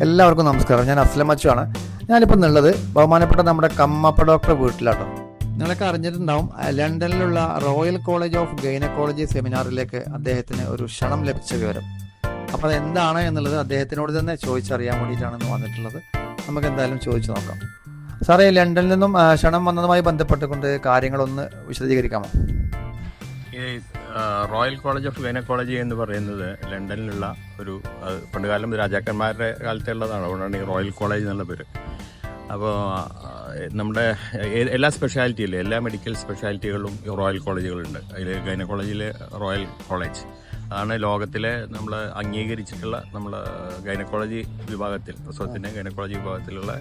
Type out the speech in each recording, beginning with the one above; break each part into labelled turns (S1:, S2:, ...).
S1: എല്ലാവർക്കും നമസ്കാരം. ഞാൻ അസ്ലം അച്ചുവാണ് ഞാനിപ്പോൾ നിന്നുള്ളത് ബഹുമാനപ്പെട്ട നമ്മുടെ കമ്മപ്പ ഡോക്ടർ വീട്ടിലാട്ടോ. നിങ്ങളൊക്കെ അറിഞ്ഞിട്ടുണ്ടാവും ലണ്ടനിലുള്ള റോയൽ കോളേജ് ഓഫ് ഗൈനക്കോളജി സെമിനാറിലേക്ക് അദ്ദേഹത്തിന് ഒരു ക്ഷണം ലഭിച്ച വിവരം. അപ്പോൾ അത് എന്താണ് എന്നുള്ളത് അദ്ദേഹത്തിനോട് തന്നെ ചോദിച്ചറിയാൻ വേണ്ടിയിട്ടാണ് വന്നിട്ടുള്ളത് നമുക്ക് എന്തായാലും ചോദിച്ചു നോക്കാം. സാറേ ലണ്ടനിൽ നിന്നും ക്ഷണം വന്നതുമായി ബന്ധപ്പെട്ടുകൊണ്ട് കാര്യങ്ങളൊന്ന് വിശദീകരിക്കാമോ?
S2: റോയൽ കോളേജ് ഓഫ് ഗൈനക്കോളജി എന്ന് പറയുന്നത് ലണ്ടനിലുള്ള ഒരു പണ്ടുകാലം രാജാക്കന്മാരുടെ കാലത്തുള്ളതാണ്. അതുകൊണ്ടാണ് ഈ റോയൽ കോളേജ് എന്നുള്ള പേര്. അപ്പോൾ നമ്മുടെ എല്ലാ സ്പെഷ്യാലിറ്റിയിലും എല്ലാ മെഡിക്കൽ സ്പെഷ്യാലിറ്റികളും റോയൽ കോളേജുകളുണ്ട്. അതിൽ ഗൈനക്കോളജിയിൽ റോയൽ കോളേജ്. അതാണ് ലോകത്തിലെ നമ്മൾ അംഗീകരിച്ചിട്ടുള്ള നമ്മൾ ഗൈനക്കോളജി വിഭാഗത്തിൽ പ്രസവത്തിന്റെ ഗൈനക്കോളജി വിഭാഗത്തിലുള്ള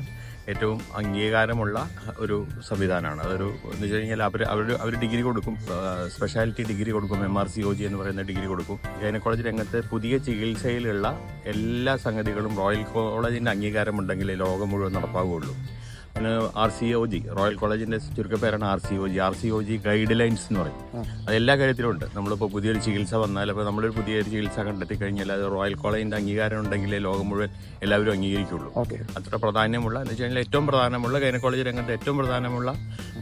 S2: ഏറ്റവും അംഗീകാരമുള്ള ഒരു സംവിധാനമാണ്. അതൊരു എന്ന് വെച്ച് കഴിഞ്ഞാൽ അവർ അവർ അവർ ഡിഗ്രി കൊടുക്കും. സ്പെഷ്യാലിറ്റി ഡിഗ്രി കൊടുക്കും M R C O G എന്ന് പറയുന്ന ഡിഗ്രി കൊടുക്കും. ഗൈനക്കോളജി രംഗത്ത് പുതിയ ചികിത്സയിലുള്ള എല്ലാ സംഗതികളും റോയൽ കോളേജിന്റെ അംഗീകാരമുണ്ടെങ്കിൽ ലോകം മുഴുവൻ നടപ്പാവുകയുള്ളൂ. അതിന് R C O G Royal കോളേജിന്റെ ചുരുക്കപ്പേരാണ് R C O G. R C O G guidelines എന്ന് പറയും. അത് എല്ലാ കാര്യത്തിലും ഉണ്ട്. നമ്മളിപ്പോൾ പുതിയൊരു ചികിത്സ വന്നാൽ അപ്പോൾ നമ്മളൊരു പുതിയൊരു ചികിത്സ കണ്ടെത്തി കഴിഞ്ഞാൽ അത് റോയൽ കോളേജിന്റെ അംഗീകാരം ഉണ്ടെങ്കിലേ ലോകം മുഴുവൻ എല്ലാവരും അംഗീകരിക്കുള്ളൂ. അത്ര പ്രാധാന്യമുള്ള എന്ന് വെച്ച് കഴിഞ്ഞാൽ ഏറ്റവും പ്രധാനമുള്ള ഗൈനക്കോളജി രംഗത്ത് ഏറ്റവും പ്രധാനമുള്ള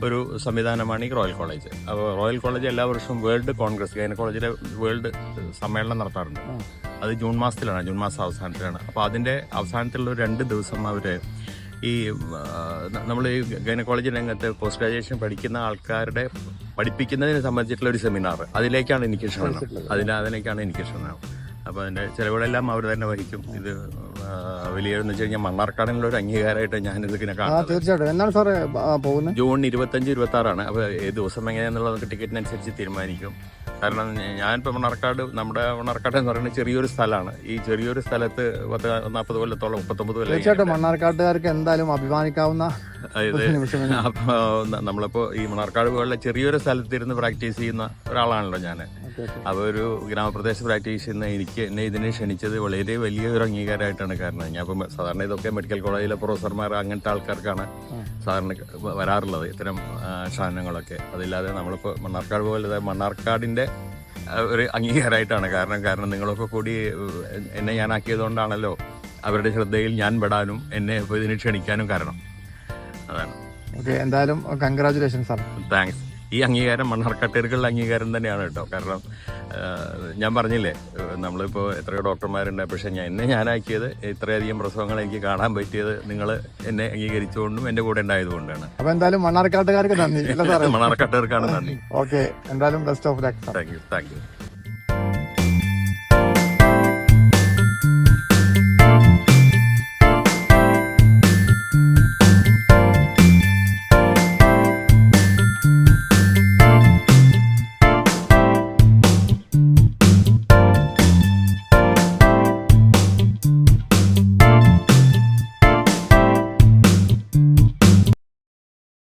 S2: ഒരു സംവിധാനമാണ് ഈ റോയൽ കോളേജ്. അപ്പോൾ റോയൽ കോളേജ് എല്ലാ വർഷവും വേൾഡ് കോൺഗ്രസ് ഗൈനക്കോളജിയുടെ വേൾഡ് സമ്മേളനം നടത്താറുണ്ട്. അത് ജൂൺ മാസത്തിലാണ് ജൂൺ മാസം അവസാനത്തിലാണ്. അപ്പോൾ അതിന്റെ അവസാനത്തിലുള്ള രണ്ട് ദിവസം അവർ ഈ നമ്മൾ ഈ ഗൈനക്കോളജി രംഗത്ത് പോസ്റ്റ് ഗ്രാജുവേഷൻ പഠിക്കുന്ന ആൾക്കാരുടെ പഠിപ്പിക്കുന്നതിനെ സംബന്ധിച്ചിട്ടുള്ള ഒരു സെമിനാർ അതിലേക്കാണ് എനിക്ക് ക്ഷണം അതിന് അതിലേക്കാണ് എനിക്ക് ക്ഷണം അപ്പോൾ അതിന്റെ ചിലവുകളെല്ലാം അവർ തന്നെ വഹിക്കും. ഇത് വലിയെന്ന് വെച്ച് കഴിഞ്ഞാൽ മണ്ണാർക്കാടിനുള്ള ഒരു അംഗീകാരമായിട്ട് ഞാൻ
S1: ഇതിനെ
S2: കാണുന്നത്.
S1: തീർച്ചയായിട്ടും. എന്നാണ് സാറേ പോകുന്നത്?
S2: ജൂൺ ഇരുപത്തഞ്ച് ഇരുപത്തി ആറാണ് അപ്പോൾ ഏത് ദിവസം എങ്ങനെയാണെന്നുള്ളത് ടിക്കറ്റിനനുസരിച്ച് തീരുമാനിക്കും. കാരണം ഞാനിപ്പോൾ മണർക്കാട് നമ്മുടെ മണർക്കാട് എന്ന് പറയുന്നത് ചെറിയൊരു സ്ഥലമാണ്. ഈ ചെറിയൊരു സ്ഥലത്ത് പത്ത് നാൽപ്പത് കൊല്ലത്തോളം മുപ്പത്തൊമ്പത് കൊല്ലം
S1: തീർച്ചയായിട്ടും മണ്ണാർക്കാട്ടുകാർക്ക് എന്തായാലും അഭിമാനിക്കാവുന്ന
S2: നമ്മളിപ്പോൾ ഈ മണർക്കാട് പോലുള്ള ചെറിയൊരു സ്ഥലത്തിരുന്ന് പ്രാക്ടീസ് ചെയ്യുന്ന ഒരാളാണല്ലോ ഞാൻ അപ്പോൾ ഒരു ഗ്രാമപ്രദേശ പ്രാക്ടീസ് ചെയ്യുന്ന എനിക്ക് എന്നെ ഇതിനെ ക്ഷണിച്ചത് വളരെ വലിയൊരു അംഗീകാരമായിട്ടാണ് കാരണം ഞാൻ ഇപ്പം സാധാരണ ഇതൊക്കെ മെഡിക്കൽ കോളേജിലെ പ്രൊഫസർമാർ അങ്ങനത്തെ ആൾക്കാർക്കാണ് സാധാരണ വരാറുള്ളത് ഇത്തരം സാധനങ്ങളൊക്കെ. അതില്ലാതെ നമ്മളിപ്പോൾ മണ്ണാർക്കാട് പോലെ മണ്ണാർക്കാടിന്റെ ഒരു അംഗീകാരമായിട്ടാണ് കാരണം കാരണം നിങ്ങളൊക്കെ കൂടി എന്നെ ഞാനാക്കിയതുകൊണ്ടാണല്ലോ അവരുടെ ശ്രദ്ധയിൽ ഞാൻ പെടാനും എന്നെ ഇപ്പോൾ ഇതിനെ ക്ഷണിക്കാനും കാരണം. അതാണ്.
S1: ഓക്കെ എന്തായാലും കൺഗ്രാചുലേഷൻ സാർ
S2: താങ്ക്സ്. ഈ അംഗീകാരം മണ്ണാർക്കാട്ടുകാർക്കുള്ള അംഗീകാരം തന്നെയാണ് കേട്ടോ. കാരണം ഞാൻ പറഞ്ഞില്ലേ നമ്മളിപ്പോൾ എത്രയോ ഡോക്ടർമാരുണ്ട് പക്ഷേ ഞാൻ എന്നെ ഞാനാക്കിയത് ഇത്രയധികം പ്രസവങ്ങൾ എനിക്ക് കാണാൻ പറ്റിയത് നിങ്ങൾ എന്നെ അംഗീകരിച്ചുകൊണ്ടും എന്റെ കൂടെ ഉണ്ടായതുകൊണ്ടാണ്.
S1: അപ്പോൾ എന്തായാലും മണ്ണാർക്കാട്ടുകാർക്ക് നന്ദി.
S2: മണ്ണാർക്കാട്ടുകാർക്കാണ് നന്ദി.
S1: ഓക്കെ എന്തായാലും best of luck
S2: thank you thank you